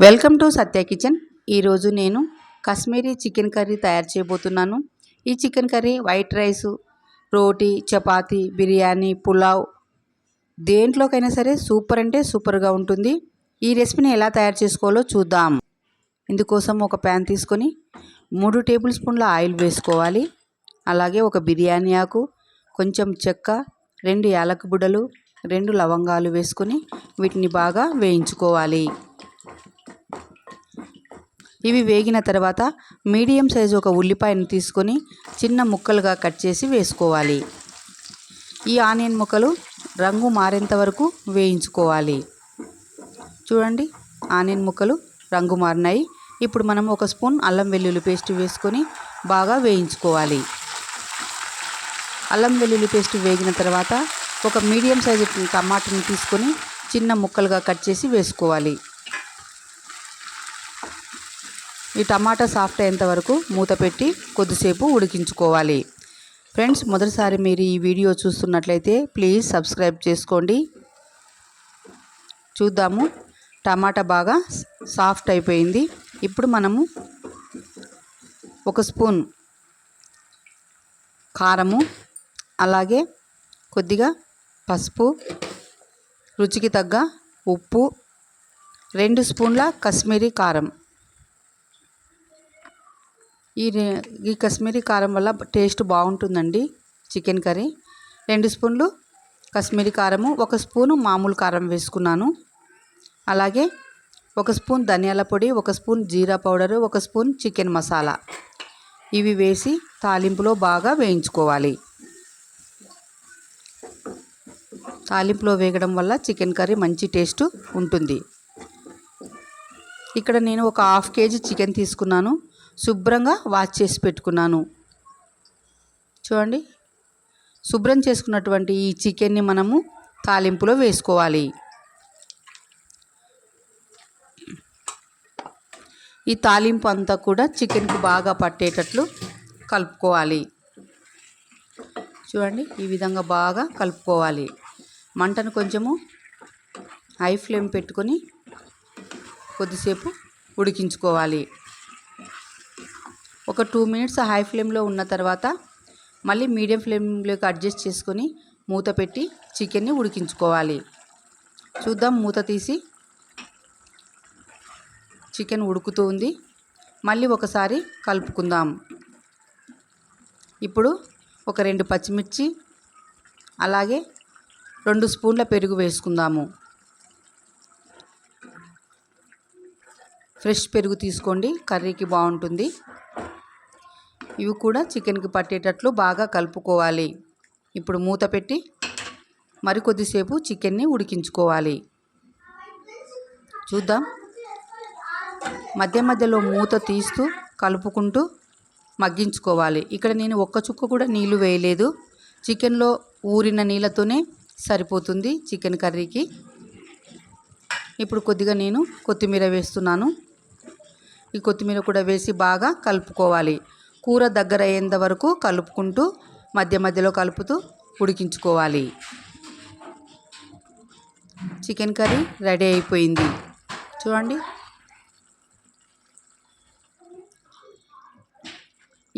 Welcome to Satya kitchen. ఈరోజు నేను Kashmiri chicken curry తయారు చేయబోతున్నాను. ఈ చికెన్ కర్రీ వైట్ రైసు రోటీ చపాతి బిర్యానీ పులావ్ దేంట్లోకైనా సరే సూపర్ అంటే సూపర్గా ఉంటుంది. ఈ రెసిపీని ఎలా తయారు చేసుకోవాలో చూద్దాం. ఇందుకోసం ఒక ప్యాన్ తీసుకొని మూడు టేబుల్ స్పూన్ల ఆయిల్ వేసుకోవాలి. అలాగే ఒక బిర్యానీ ఆకు కొంచెం చెక్క రెండు యాలక బుడలు రెండు లవంగాలు వేసుకొని వీటిని బాగా వేయించుకోవాలి. ఇవి వేగిన తర్వాత మీడియం సైజు ఒక ఉల్లిపాయను తీసుకొని చిన్న ముక్కలుగా కట్ చేసి వేసుకోవాలి. ఈ ఆనియన్ ముక్కలు రంగు మారేంత వరకు వేయించుకోవాలి. చూడండి ఆనియన్ ముక్కలు రంగు మారినాయి. ఇప్పుడు మనం ఒక స్పూన్ అల్లం వెల్లుల్లి పేస్ట్ వేసుకొని బాగా వేయించుకోవాలి. అల్లం వెల్లుల్లి పేస్ట్ వేగిన తర్వాత ఒక మీడియం సైజు టమాటాని తీసుకొని చిన్న ముక్కలుగా కట్ చేసి వేసుకోవాలి. ఈ టమాటా సాఫ్ట్ అయ్యేంత వరకు మూత పెట్టి కొద్దిసేపు ఉడికించుకోవాలి. ఫ్రెండ్స్ మొదటిసారి మీరు ఈ వీడియో చూస్తున్నట్లయితే ప్లీజ్ సబ్స్క్రైబ్ చేసుకోండి. చూద్దాము. టమాటా బాగా సాఫ్ట్ అయిపోయింది. ఇప్పుడు మనము ఒక స్పూన్ కారము అలాగే కొద్దిగా పసుపు రుచికి తగ్గ ఉప్పు రెండు స్పూన్ల కశ్మీరీ కారం. ఈ ఈ కశ్మీరీ కారం వల్ల టేస్ట్ బాగుంటుందండి చికెన్ కర్రీ. రెండు స్పూన్లు కశ్మీరీ కారము ఒక స్పూను మామూలు కారం వేసుకున్నాను. అలాగే ఒక స్పూన్ ధనియాల పొడి ఒక స్పూన్ జీరా పౌడరు ఒక స్పూన్ చికెన్ మసాలా. ఇవి వేసి తాలింపులో బాగా వేయించుకోవాలి. తాలింపులో వేగడం వల్ల చికెన్ కర్రీ మంచి టేస్ట్ ఉంటుంది. ఇక్కడ నేను ఒక హాఫ్ కేజీ చికెన్ తీసుకున్నాను. శుభ్రంగా వాష్ చేసి పెట్టుకున్నాను. చూడండి. శుభ్రం చేసుకున్నటువంటి ఈ చికెన్ని మనము తాలింపులో వేసుకోవాలి. ఈ తాలింపు అంతా కూడా చికెన్కి బాగా పట్టేటట్లు కలుపుకోవాలి. చూడండి ఈ విధంగా బాగా కలుపుకోవాలి. మంటను కొంచెము హై ఫ్లేమ్ పెట్టుకొని కొద్దిసేపు ఉడికించుకోవాలి. ఒక టూ మినిట్స్ హై ఫ్లేమ్లో ఉన్న తర్వాత మళ్ళీ మీడియం ఫ్లేమ్లోకి అడ్జస్ట్ చేసుకొని మూత పెట్టి చికెన్ని ఉడికించుకోవాలి. చూద్దాం మూత తీసి చికెన్ ఉడుకుతూ ఉంది. మళ్ళీ ఒకసారి కలుపుకుందాం. ఇప్పుడు ఒక రెండు పచ్చిమిర్చి అలాగే రెండు స్పూన్ల పెరుగు వేసుకుందాము. ఫ్రెష్ పెరుగు తీసుకోండి కర్రీకి బాగుంటుంది. ఇవి కూడా చికెన్కి పట్టేటట్లు బాగా కలుపుకోవాలి. ఇప్పుడు మూత పెట్టి మరికొద్దిసేపు చికెన్ని ఉడికించుకోవాలి. చూద్దాం. మధ్య మధ్యలో మూత తీస్తూ కలుపుకుంటూ మగ్గించుకోవాలి. ఇక్కడ నేను ఒక్క చుక్క కూడా నీళ్ళు వేయలేదు. చికెన్లో ఊరిన నీళ్ళతోనే సరిపోతుంది చికెన్ కర్రీకి. ఇప్పుడు కొద్దిగా నేను కొత్తిమీర వేస్తున్నాను. ఈ కొత్తిమీర కూడా వేసి బాగా కలుపుకోవాలి. కూర దగ్గర అయ్యేంత వరకు కలుపుకుంటూ మధ్య మధ్యలో కలుపుతూ ఉడికించుకోవాలి. చికెన్ కర్రీ రెడీ అయిపోయింది. చూడండి.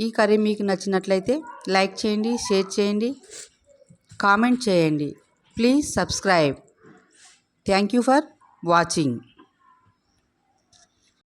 ఈ కర్రీ మీకు నచ్చినట్లయితే లైక్ చేయండి షేర్ చేయండి కామెంట్ చేయండి. Please subscribe. Thank you for watching.